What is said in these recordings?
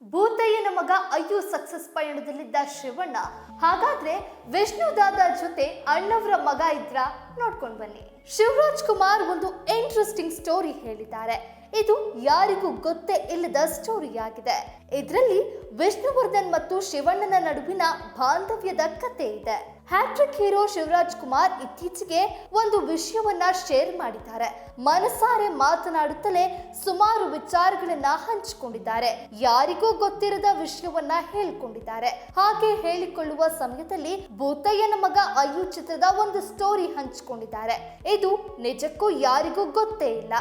Bu Bhootayyana ಮಗ ಅಯ್ಯು success ಪಯಣದಲ್ಲಿದ್ದ Shivanna. ಹಾಗಾದ್ರೆ ವಿಷ್ಣುದಾದ ಜೊತೆ ಅಣ್ಣವರ ಮಗ ಇದ್ರ ನೋಡ್ಕೊಂಡ್ ಬನ್ನಿ. ಶಿವರಾಜ್ ಕುಮಾರ್ ಒಂದು ಇಂಟ್ರೆಸ್ಟಿಂಗ್ ಸ್ಟೋರಿ ಹೇಳಿದ್ದಾರೆ. ಇದು ಯಾರಿಗೂ ಗೊತ್ತೇ ಇಲ್ಲದ ಸ್ಟೋರಿಯಾಗಿದೆ ಇದರಲ್ಲಿ ವಿಷ್ಣುವರ್ಧನ್ ಮತ್ತು ಶಿವಣ್ಣನ ನಡುವಿನ ಬಾಂಧವ್ಯದ ಕತೆ ಇದೆ. ಹ್ಯಾಟ್ರಿಕ್ ಹೀರೋ ಶಿವರಾಜ್ ಕುಮಾರ್ ಇತ್ತೀಚೆಗೆ ಒಂದು ವಿಷಯವನ್ನ ಶೇರ್ ಮಾಡಿದ್ದಾರೆ. ಮನಸಾರೆ ಮಾತನಾಡುತ್ತಲೇ ಸುಮಾರು ವಿಚಾರಗಳನ್ನ ಹಂಚಿಕೊಂಡಿದ್ದಾರೆ. ಯಾರಿಗೂ ಗೊತ್ತಿರದ ವಿಷಯವನ್ನ ಹೇಳಿಕೊಂಡಿದ್ದಾರೆ. ಹಾಗೆ ಹೇಳಿಕೊಳ್ಳುವ ಸಮಯದಲ್ಲಿ ಭೂತಯ್ಯನ ಮಗ ಅಯ್ಯು ಚಿತ್ರದ ಒಂದು ಸ್ಟೋರಿ ಹಂಚಿಕೊಂಡಿದ್ದಾರೆ. ಇದು ನಿಜಕ್ಕೂ ಯಾರಿಗೂ ಗೊತ್ತೇ ಇಲ್ಲ.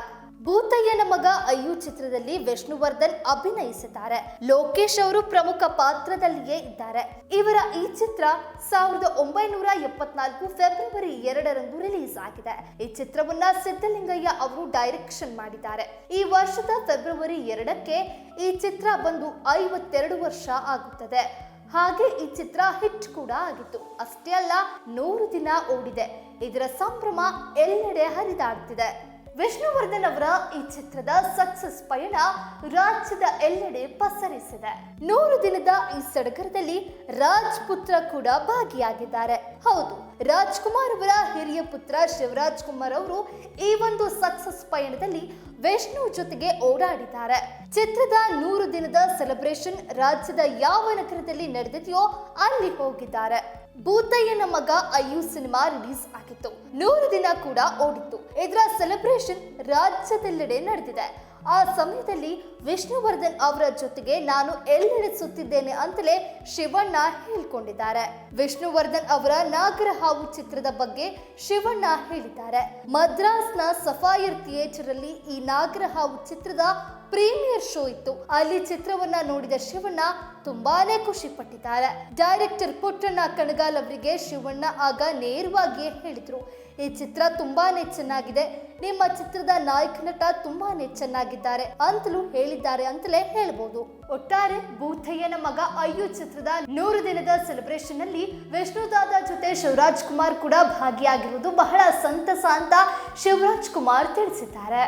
ಭೂತಯ್ಯನ ಮಗ ಅಯ್ಯು ಚಿತ್ರದಲ್ಲಿ ವಿಷ್ಣುವರ್ಧನ್ ಅಭಿನಯಿಸಿದ್ದಾರೆ. ಲೋಕೇಶ್ ಅವರು ಪ್ರಮುಖ ಪಾತ್ರದಲ್ಲಿಯೇ ಇದ್ದಾರೆ. ಇವರ ಈ ಚಿತ್ರ ಸಾವಿರದ ಒಂಬೈನೂರ ಎಪ್ಪತ್ನಾಲ್ಕು ಫೆಬ್ರವರಿ ಎರಡರಂದು ರಿಲೀಸ್ ಆಗಿದೆ. ಈ ಚಿತ್ರವನ್ನ ಸಿದ್ದಲಿಂಗಯ್ಯ ಅವರು ಡೈರೆಕ್ಷನ್ ಮಾಡಿದ್ದಾರೆ. ಈ ವರ್ಷದ ಫೆಬ್ರವರಿ ಎರಡಕ್ಕೆ ಈ ಚಿತ್ರ ಬಂದು ಐವತ್ತೆರಡು ವರ್ಷ ಆಗುತ್ತದೆ. ಹಾಗೆ ಈ ಚಿತ್ರ ಹಿಟ್ ಕೂಡ ಆಗಿತ್ತು. ಅಷ್ಟೇ ಅಲ್ಲ, ನೂರು ದಿನ ಓಡಿದೆ. ಇದರ ಸಂಭ್ರಮ ಎಲ್ಲೆಡೆ ಹರಿದಾಡ್ತಿದೆ. ವಿಷ್ಣುವರ್ಧನ್ ಅವರ ಈ ಚಿತ್ರದ ಸಕ್ಸಸ್ ಪಯಣ ರಾಜ್ಯದ ಎಲ್ಲೆಡೆ ಪಸರಿಸಿದೆ. ನೂರು ದಿನದ ಈ ಸಡಗರದಲ್ಲಿ ರಾಜ್ ಪುತ್ರ ಕೂಡ ಭಾಗಿಯಾಗಿದ್ದಾರೆ. ಹೌದು, ರಾಜ್ಕುಮಾರ್ ಅವರ ಹಿರಿಯ ಪುತ್ರ ಶಿವರಾಜ್ ಕುಮಾರ್ ಅವರು ಈ ಒಂದು ಸಕ್ಸಸ್ ಪಯಣದಲ್ಲಿ ವಿಷ್ಣು ಜೊತೆಗೆ ಓಡಾಡಿದ್ದಾರೆ. ಚಿತ್ರದ ನೂರು ದಿನದ ಸೆಲೆಬ್ರೇಷನ್ ರಾಜ್ಯದ ಯಾವ ನಗರದಲ್ಲಿ ನಡೆದಿದೆಯೋ ಅಲ್ಲಿ ಹೋಗಿದ್ದಾರೆ. ಭೂತಯ್ಯನ ಮಗ ಅಯ್ಯು ಸಿನಿಮಾ ರಿಲೀಸ್ ಆಗಿತ್ತು. ನೂರು ದಿನ ಕೂಡ ಓಡಿತ್ತು. ಇದರ ಸೆಲೆಬ್ರೇಷನ್ ರಾಜ್ಯದೆಲ್ಲೆಡೆ ನಡೆದಿದೆ. ಆ ಸಮಯದಲ್ಲಿ ವಿಷ್ಣುವರ್ಧನ್ ಅವರ ಜೊತೆಗೆ ನಾನು ಎಲ್ಲೆಡೆ ಸುತ್ತಿದ್ದೇನೆ ಅಂತಲೇ ಶಿವಣ್ಣ ಹೇಳ್ಕೊಂಡಿದ್ದಾರೆ. ವಿಷ್ಣುವರ್ಧನ್ ಅವರ ನಾಗರಹಾವು ಚಿತ್ರದ ಬಗ್ಗೆ ಶಿವಣ್ಣ ಹೇಳಿದ್ದಾರೆ. ಮದ್ರಾಸ್ನ ಸಫಾಯರ್ ಥಿಯೇಟರ್ ಅಲ್ಲಿ ಈ ನಾಗರಹಾವು ಚಿತ್ರದ ಪ್ರೀಮಿಯರ್ ಶೋ ಇತ್ತು. ಅಲ್ಲಿ ಚಿತ್ರವನ್ನ ನೋಡಿದ ಶಿವಣ್ಣ ತುಂಬಾನೇ ಖುಷಿ ಪಟ್ಟಿದ್ದಾರೆ ಡೈರೆಕ್ಟರ್ ಪುಟ್ಟಣ್ಣ ಅವರಿಗೆ ಶಿವಣ್ಣ ಆಗ ನೇರವಾಗಿಯೇ ಹೇಳಿದರು. ಈ ಚಿತ್ರ ತುಂಬಾನೇ ಚೆನ್ನಾಗಿದೆ. ನಿಮ್ಮ ಚಿತ್ರದ ನಾಯಕ ನಟ ತುಂಬಾನೇ ಚೆನ್ನಾಗಿದ್ದಾರೆ ಅಂತಲೂ ಹೇಳಿದ್ದಾರೆ ಅಂತಲೇ ಹೇಳ್ಬೋದು. ಒಟ್ಟಾರೆ ಭೂತಯ್ಯನ ಮಗ ಅಯ್ಯು ಚಿತ್ರದ ನೂರು ದಿನದ ಸೆಲೆಬ್ರೇಷನ್ ಅಲ್ಲಿ ವಿಷ್ಣುದಾದ ಜೊತೆ ಶಿವರಾಜ್ ಕುಮಾರ್ ಕೂಡ ಭಾಗಿಯಾಗಿರುವುದು ಬಹಳ ಸಂತಸ ಅಂತ ಶಿವರಾಜ್ ಕುಮಾರ್ ತಿಳಿಸಿದ್ದಾರೆ.